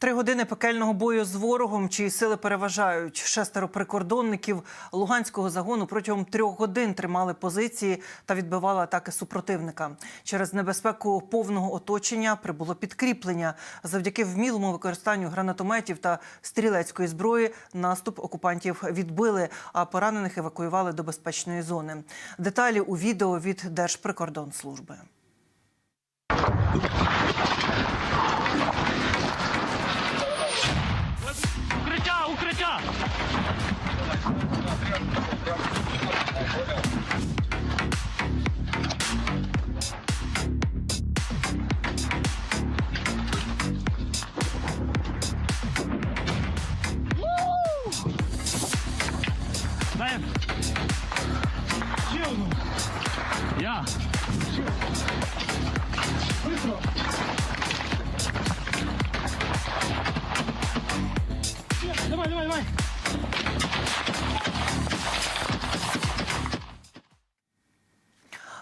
Три години пекельного бою з ворогом, чиї сили переважають. Шестеро прикордонників Луганського загону протягом трьох годин тримали позиції та відбивали атаки супротивника. Через небезпеку повного оточення прибуло підкріплення. Завдяки вмілому використанню гранатометів та стрілецької зброї наступ окупантів відбили, а поранених евакуювали до безпечної зони. Деталі у відео від Держприкордонслужби.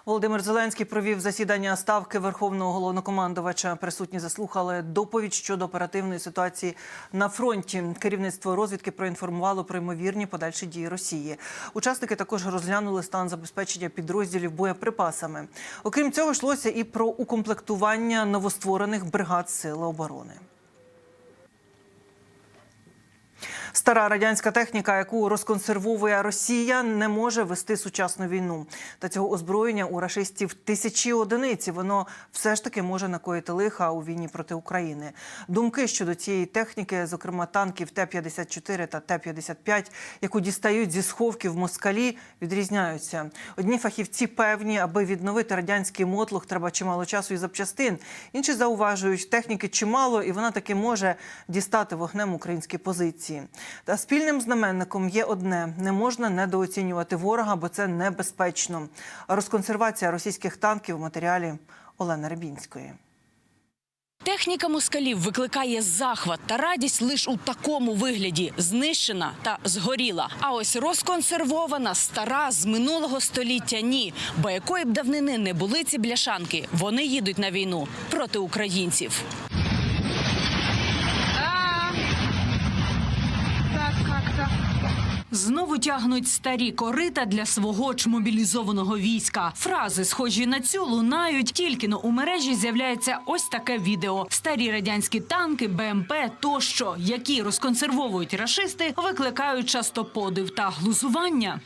Володимир Зеленський провів засідання ставки Верховного головнокомандувача. Присутні заслухали доповідь щодо оперативної ситуації на фронті. Керівництво розвідки проінформувало про ймовірні подальші дії Росії. Учасники також розглянули стан забезпечення підрозділів боєприпасами. Окрім цього, йшлося і про укомплектування новостворених бригад Сили оборони. Стара радянська техніка, яку розконсервовує Росія, не може вести сучасну війну. Та цього озброєння у рашистів тисячі одиниць. Воно все ж таки може накоїти лиха у війні проти України. Думки щодо цієї техніки, зокрема танків Т-54 та Т-55, яку дістають зі сховків москалі, відрізняються. Одні фахівці певні, аби відновити радянський мотлух, треба чимало часу і запчастин. Інші зауважують, техніки чимало, і вона таки може дістати вогнем українські позиції. Та спільним знаменником є одне: не можна недооцінювати ворога, бо це небезпечно. Розконсервація російських танків в матеріалі Олени Рибінської. Техніка москалів викликає захват та радість лише у такому вигляді: знищена та згоріла. А ось розконсервована, стара з минулого століття ні. Бо якої б давнини не були ці бляшанки, вони їдуть на війну проти українців. Так, как-то. Знову тягнуть старі корита для свого ж мобілізованого війська. Фрази, схожі на цю, лунають. Тільки но у мережі з'являється ось таке відео: старі радянські танки, БМП тощо, які розконсервовують рашисти, викликають часто подив та глузування.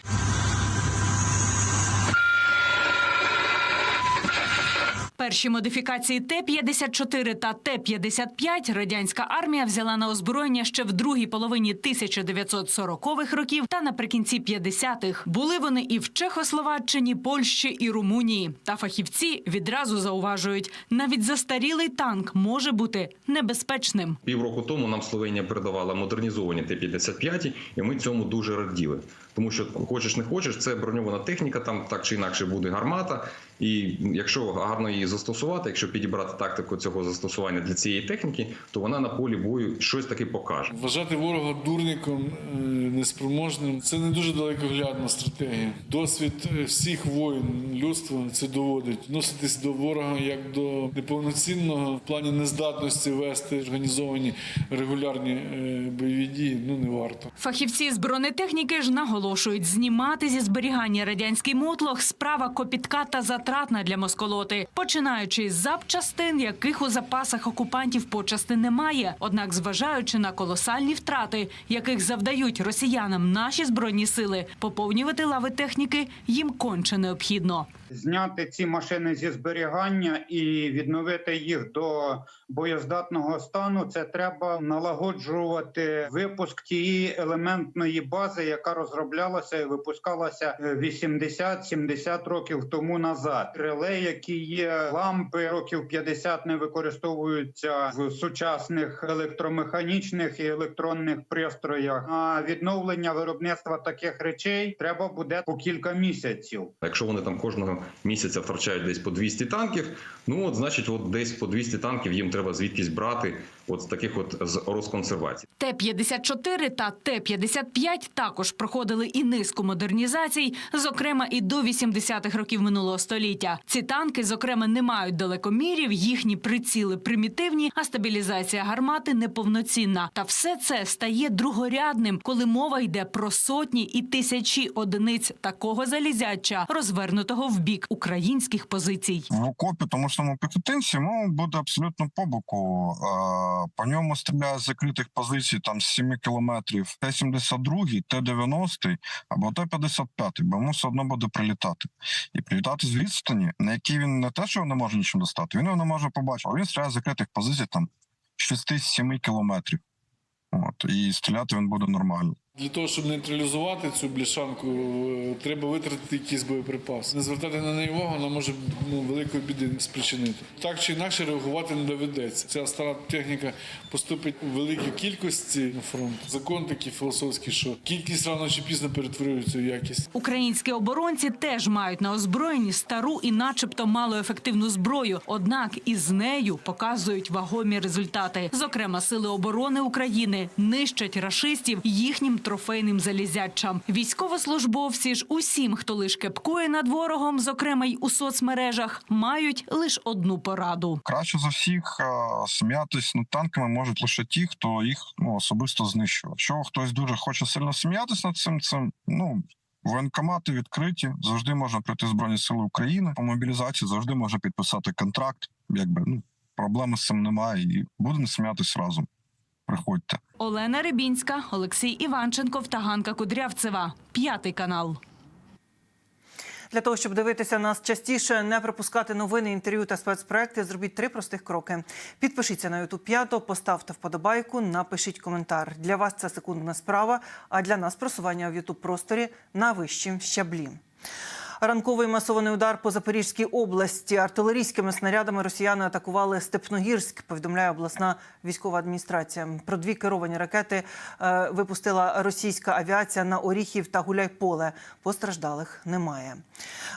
Перші модифікації Т-54 та Т-55 радянська армія взяла на озброєння ще в другій половині 1940-х років та наприкінці 50-х. Були вони і в Чехословаччині, Польщі і Румунії. Та фахівці відразу зауважують, навіть застарілий танк може бути небезпечним. Півроку тому нам Словенія передавала модернізовані Т-55, і ми цьому дуже раділи. Тому що хочеш не хочеш, це броньована техніка, там так чи інакше буде гармата. І якщо гарно її застосувати, якщо підібрати тактику цього застосування для цієї техніки, то вона на полі бою щось таки покаже. Вважати ворога дурником, е, неспроможним це не дуже далекоглядна стратегія. Досвід е, всіх воїн людства це доводить. Носитись до ворога як до неповноцінного в плані нездатності вести організовані регулярні е, бойові дії. Ну не варто. Фахівці з бронетехніки ж наголошують, знімати зі зберігання радянський мотлох справа копітка та затратна для москолоти, починаючи з запчастин, яких у запасах окупантів почасти немає. Однак, зважаючи на колосальні втрати, яких завдають росіянам наші збройні сили, поповнювати лави техніки їм конче необхідно. Зняти ці машини зі зберігання і відновити їх до боєздатного стану. Це треба налагоджувати випуск тієї елементної бази, яка розроблялася і випускалася е, 80-70 років тому назад. Реле, які є лампи років 50 не використовуються в сучасних електромеханічних і електронних пристроях. А відновлення виробництва таких речей треба буде по кілька місяців. Якщо вони там кожного місяця втрачають десь по 200 танків, ну от значить, от десь по 200 танків їм треба звідкись брати от таких от з розконсервацій. Т-54 та Т-55 також проходили і низку модернізацій, зокрема і до 80-х років минулого століття. Ці танки, зокрема, не мають далекомірів, їхні приціли примітивні, а стабілізація гармати неповноцінна. Та все це стає другорядним, коли мова йде про сотні і тисячі одиниць такого залізяча, розвернутого в бік українських позицій. в окопі, тому що тому піхотинці, ну, буде абсолютно по боку. Е, По ньому стріляє з закритих позицій там з 7 кілометрів. Т-72, Т-90 або Т-55, бо йому все одно буде прилітати. І прилітати з відстані, на якій він не те, що не може нічого достати, він його не може побачити, але він стріляє з закритих позицій там 6-7 кілометрів. От, і стріляти він буде нормально. Для того, щоб нейтралізувати цю бляшанку, е, треба витратити якийсь боєприпас. Не звертати на неї увагу, вона може ну, великої біди спричинити. Так чи інакше реагувати не доведеться. Ця стара техніка поступить у великій кількості на фронт. Закон такий філософський, що кількість рано чи пізно перетворюється в якість. Українські оборонці теж мають на озброєнні стару і, начебто, малоефективну зброю. Однак із нею показують вагомі результати. Зокрема, сили оборони України нищать рашистів їхнім трофейним залізячам. Військовослужбовці ж усім, хто лиш кепкує над ворогом, зокрема й у соцмережах, мають лише одну пораду. краще за всіх е, сміятись над танками можуть лише ті, хто їх ну, особисто знищував. Якщо хтось дуже хоче сильно сміятись над цим, цим ну. Воєнкомати відкриті, завжди можна прийти Збройні Сили України. По мобілізації завжди можна підписати контракт. Якби ну проблеми з цим немає, і будемо сміятись разом. Приходьте. Олена Рибінська, Олексій Іванченков та Ганка Кудрявцева. П'ятий канал. Для того, щоб дивитися нас частіше, не пропускати новини, інтерв'ю та спецпроекти, зробіть три простих кроки. Підпишіться на YouTube п'ято, поставте вподобайку, напишіть коментар. Для вас це секундна справа, а для нас просування в YouTube просторі на вищім щаблі. Ранковий масований удар по Запорізькій області. Артилерійськими снарядами росіяни атакували Степногірськ, повідомляє обласна військова адміністрація. Про дві керовані ракети е, випустила російська авіація на Оріхів та Гуляйполе. Постраждалих немає.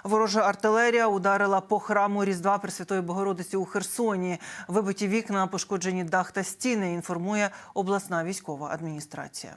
Ворожа артилерія ударила по храму Різдва Пресвятої Богородиці у Херсоні. Вибиті вікна, пошкоджені дах та стіни. Інформує обласна військова адміністрація.